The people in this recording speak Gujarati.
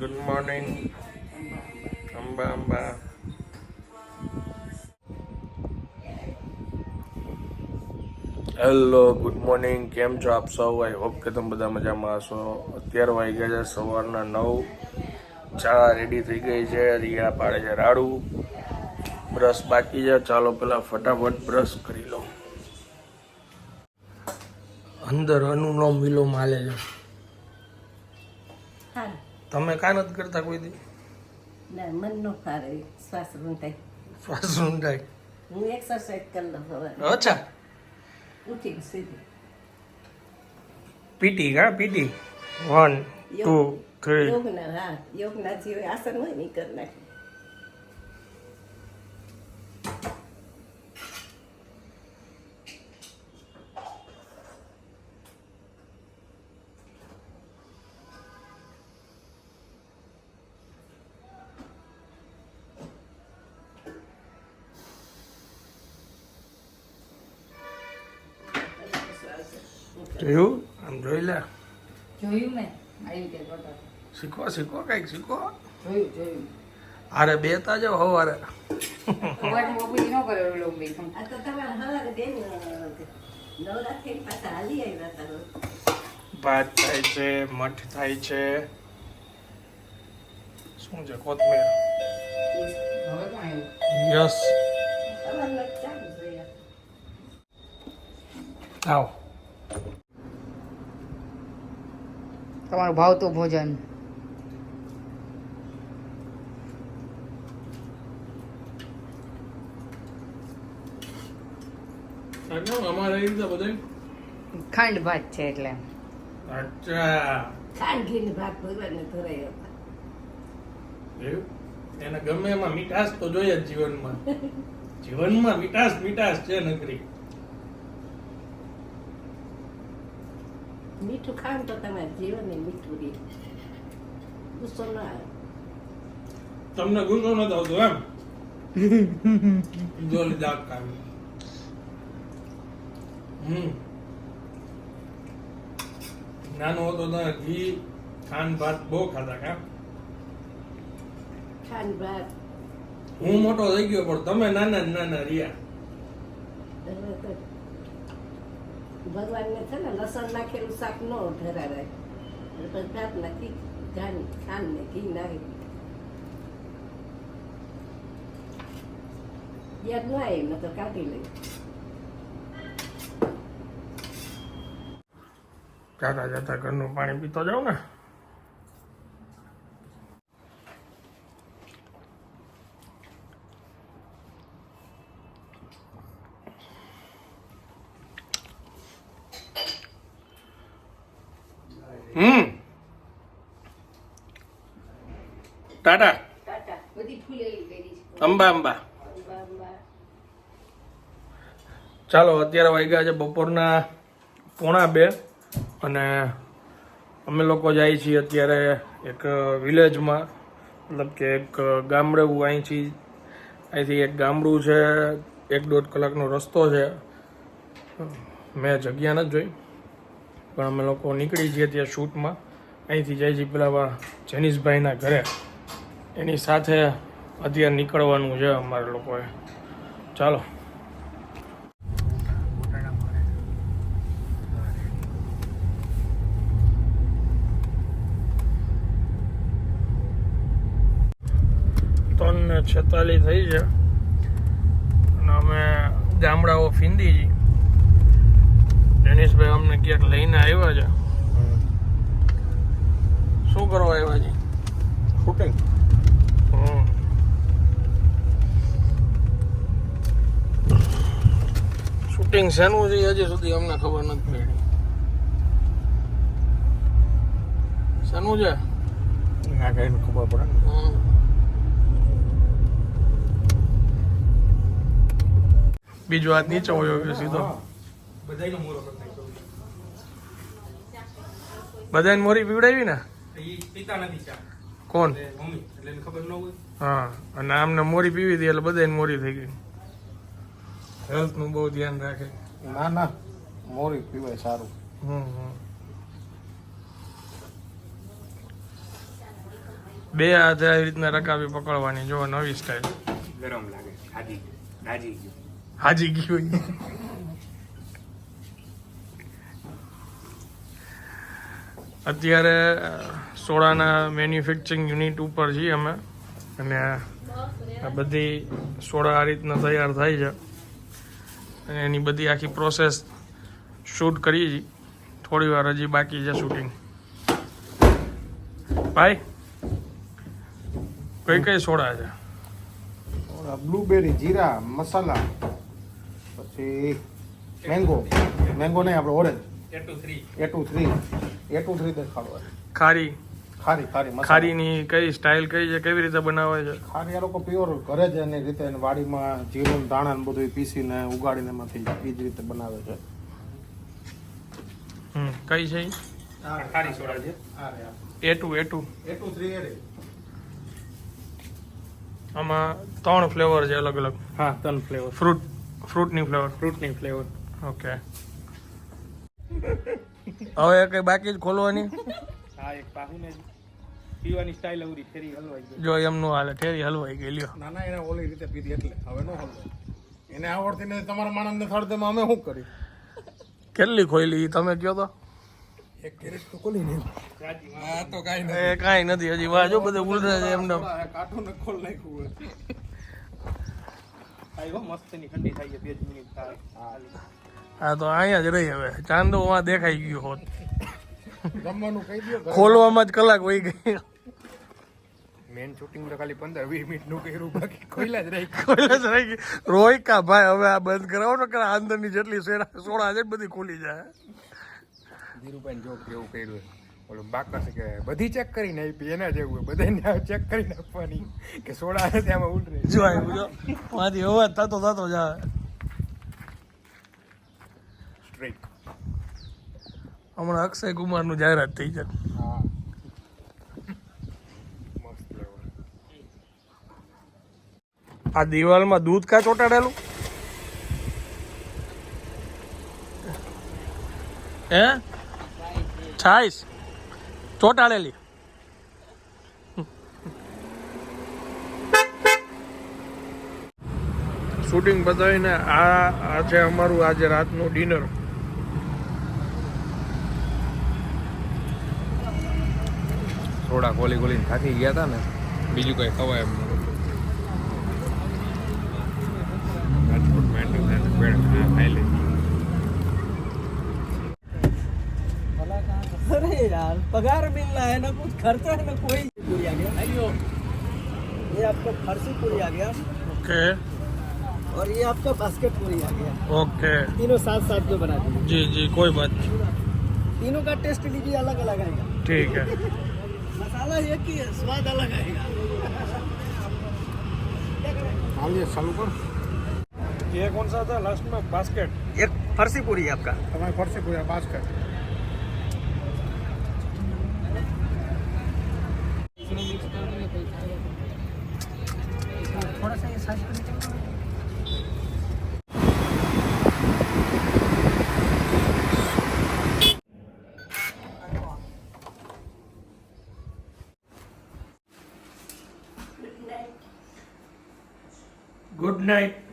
Good morning Amba Amba hello good morning કેમ છો આપ સૌ? આઈ હોપ કે તમે બધા મજામાં હશો. અત્યારે વાગ્યા છે સવારના નવ. ચા રેડી થઈ ગઈ છે. રિયા પાડે છે રાડું. બ્રશ બાકી છે. ચાલો પેલા ફટાફટ બ્રશ કરી લો અંદર અનુલોમ વિલોમ હાલે છે. હા તમે કાં નથી કરતા કોઈ દી? ના મન નો ફારે શ્વાસ રૂંધાય. શ્વાસ રૂંધાય. હું એક્સરસાઇઝ કરી લઉં હવે અચ્છા. ઉઠી સીધી. પીટી કા? પીટી? વન ટુ થ્રી યોગના હા યોગના જે આસન હોય ને કરી નાખી જોયું આમ જોઈ લે જોયું મેં. શીખો શીખો કંઈક શીખો. જોયું જોયું. અરે બે તા. જાવ હવારે. ભાત થાય છે મઠ થાય છે. શું છે કોથમીર? યસ. આવ. તમારું ભાવતું ભોજન. ખાંડ ભાત છે એટલે. ખાંડ ઘીને ભાત ભગવાનને ધરાયો હતા એને ગમે એમાં મીઠાશ તો જોઈએ જ જીવનમાં. જીવનમાં મીઠાશ મીઠાશ છે નકરી. મીઠું ખાવ તો તમારે જીવનને મીઠું રહે ગુસ્સો ન આવે તમને ગુસ્સો ન આવતો એમ જોલી દાગ કાઢી હમ નાનો હતો ત્યારે ઘી ખાંડ ભાત બહુ ખાતા કા ખાંડ ભાત હું મોટો થઈ ગયો પણ તમે નાના નાના રહ્યા ભગવાનને છે ને લસણ નાખેલું શાક ન એટલે પછી નાખી ખાંડ ખાંડ ને ઘી નાખી. યાદ ન આવે મેં તો કાઢી લઈ. જાતા જાતા ઘરનું પાણી પીતો જાઉં ને? હમ. ટાટા. ટાટા. બધી ફૂલેલી કરી છે. અંબા અંબા. અંબા અંબા. ચાલો અત્યારે વાગ્યા છે બપોરના પોણા બે અને અમે લોકો જાય છીએ અત્યારે એક વિલેજમાં. મતલબ કે એક ગામડે અહીં અહીંથી અહીંથી એક ગામડું છે એક દોઢ કલાકનો રસ્તો છે. મેં જગ્યા નથી જોઈ. પણ અમે લોકો નીકળી જઈએ ત્યાં શૂટમાં અહીંથી જાય છે પેલા જનીશભાઈના ઘરે. એની સાથે અત્યારે નીકળવાનું છે અમારે લોકોએ. ચાલો. ત્રણ છેતાલીસ થઈ છે. અને અમે ગામડાઓ ફીંદી છી જનીશભાઈ અમને ક્યાંક લઈને આવ્યા છે? શું કરવા આવ્યા છે? શૂટિંગ શૂટિંગ શેનું છે હજી સુધી અમને ખબર નથી પડી. શેનું છે? ના કઈ ખબર પડે. બીજો હાથ નીચે હોય સીધો બધાયનો મોરો બધાને મોરી પીવડાવી ને? એ નથી ચા. કોણ? મમ્મી એટલે ખબર ન હોય. હા અને આમને મોરી પીવી હતી એટલે બધાને મોરી થઈ ગઈ. હેલ્થનું બહુ ધ્યાન રાખે. ના ના મોરી પીવાય સારું. હમ હમ. બે હાથે આવી રીતના રકાવી પકડવાની જો નવી સ્ટાઈલ ગરમ લાગે હાજી દાજી ગયું. હાજી ગયું. અત્યારે સોડાના મેન્યુફેક્ચરિંગ યુનિટ ઉપર છીએ અમે. અને આ બધી સોડા આ રીતના તૈયાર થાય છે. અને એની બધી આખી પ્રોસેસ શૂટ કરીએ છીએ. થોડી વાર હજી બાકી છે શૂટિંગ ભાઈ, કઈ કઈ સોડા છે? બ્લુબેરી જીરા, મસાલા, પછી મેંગો મેંગો નહીં, આપણે orange A two three A two three દેખાડો ખારી. ખારી ખારી ખારીની કઈ સ્ટાઇલ કઈ છે? કેવી રીતે બનાવે છે? ખારી આ લોકો પ્યોર ઘરે જ એની રીતે વાડીમાં જીરું દાણા ને બધું પીસીને ઉગાડીને એમાંથી એ જ રીતે બનાવે છે. હમ કઈ છે? ખારી સોડા. છે. A two A two A two three એ આમાં ત્રણ ફ્લેવર છે અલગ અલગ. હા ત્રણ ફ્લેવર ફ્રૂટ ફ્રૂટની ફ્લેવર ફ્રૂટની ફ્લેવર ઓકે હવે કઈ બાકી જ ખોલવાની? હા એક પાહુને પીવાની સ્ટાઈલ અવરી ફેરી હલવાઈ ગઈ. જો એમનું હાલે ઠેરી હલવાઈ ગઈ લ્યો. ના ના એને ઓલી રીતે પીધી એટલે. હવે નો હલવાય એને આવડતી ને તમારા માણસને થડદેમાં અમે શું કરી? કેટલી ખોઈલી તમે કયો તો? એક કેરેટ તો ખોલી નહીં. આ તો કાંઈ એ કાંઈ નથી હજી વાહ જો બધું ઉલરે છે એમને કાઠું ને ખોલ નાખ્યું હોય. આવ્યો મસ્તની ઠંડી થાય છે બે જ મિનિટ થાય. હા તો અહીંયા જ રહી હવે. ચાંદો માં દેખાઈ ગયો હોત. ખોલવામાં જ કલાક વહી ગઈ મેન શૂટિંગ તો ખાલી પંદર વીસ મિનિટનું કર્યું બાકી ખોઈલા જ રહી ખોલે જ રહી રોય કા ભાઈ હવે આ બંધ કરાવો ને કરા અંદરની જેટલી સોડા છે બધી ખોલી જાય. ધીરુભાઈ જોક કર્યું ઓલું બાકસ કે બધી ચેક કરીને આપી એના જેવું બધાને ચેક કરીને આપવાની કે સોડા છે ત્યાંમાં ઉલરે જો આવ્યું જો મારી અવાજ થતો થતો જ આવે. સ્ટ્રેટ હમણાં અક્ષય કુમારનું જાહેરાત થઈ જાય આ દિવાલમાં દૂધ કા ચોટાડેલું? હે? છાઈસ. ચોટાડેલી. શૂટિંગ બતાવીને આ આજે અમારું આજે રાતનું ડિનર. સોડા ખોલી ખોલીને થાકી ગયા હતા ને બીજું કઈ ખવાય એમ નહોતું. રાજકોટ માંડ્યું ને પેડ ખા ખાઈ લીધી अरे यार पगार मिल रहा है ना कुछ खर्चा है ना कोई पूरी आ गया ये आपका फर्सी पूरी आ गया ઓકે और ये आपका बास्केट पूरी आ गया ओके तीनों साथ साथ में बना दिए जी जी कोई बात नहीं तीनों का टेस्ट लीजिए अलग अलग आएगा ठीक है अलग एक स्वाद अलग आएगा ये कौन सा था? लास्ट में बास्केट एक फर्सी पूरी है आपका। हमारी फर्सी पूरी है बास्केट थोड़ा सा ये साइज़ पर good night.